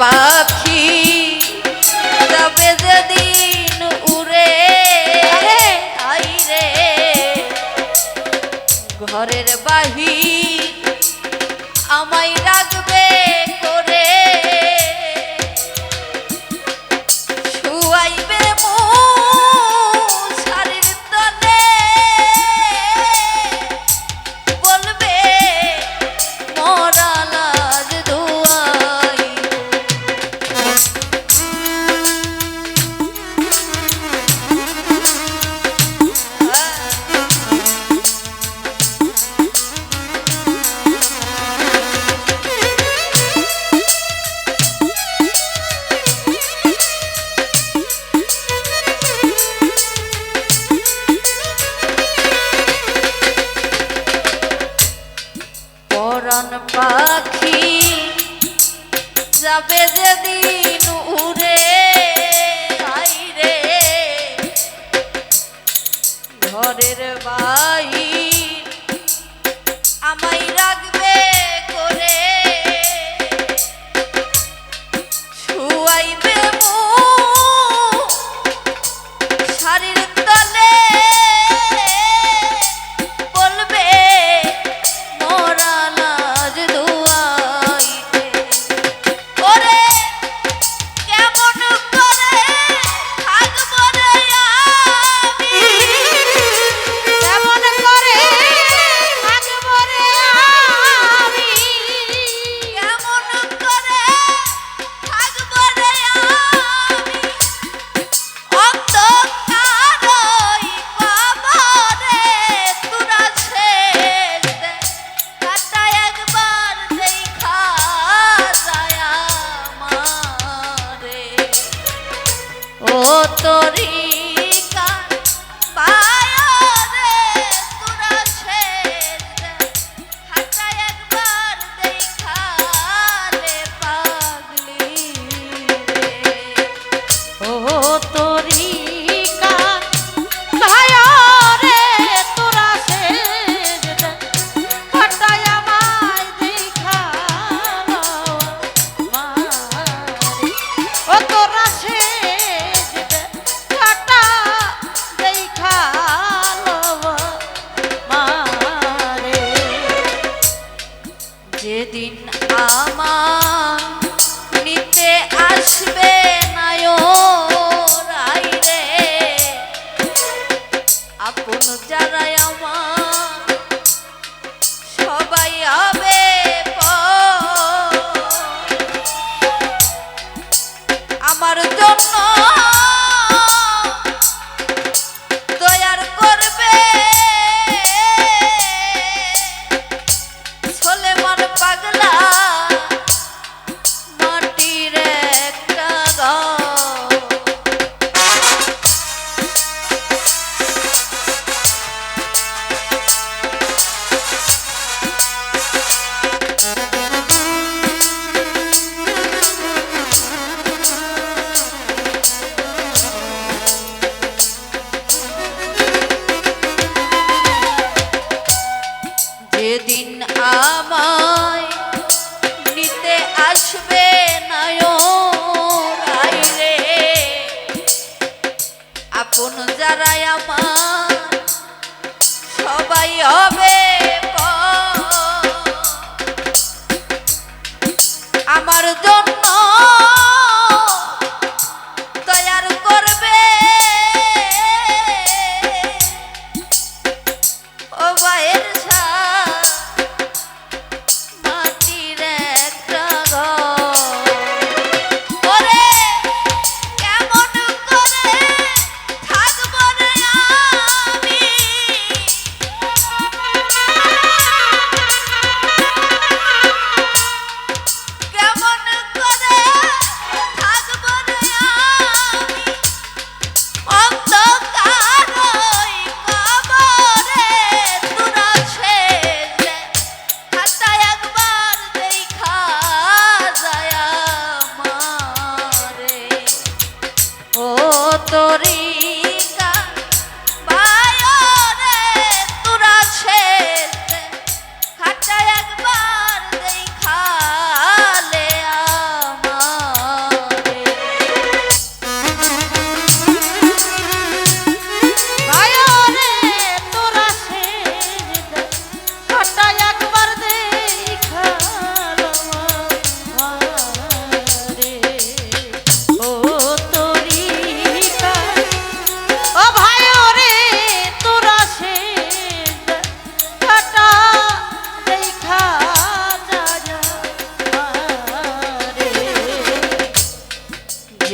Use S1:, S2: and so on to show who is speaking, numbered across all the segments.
S1: পাখি। তবে যেদিন উড়ে আই রে ঘরের বাহির যাবে যেদিন উড়ে ঘরের
S2: বাই কত
S1: যেদিন আমার নিতে আসবে নায় রাই রে আপন যারা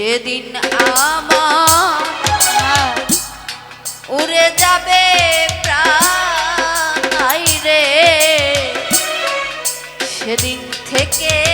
S1: যেদিন আমার উড়ে যাবে প্রাণ রে সেদিন থেকে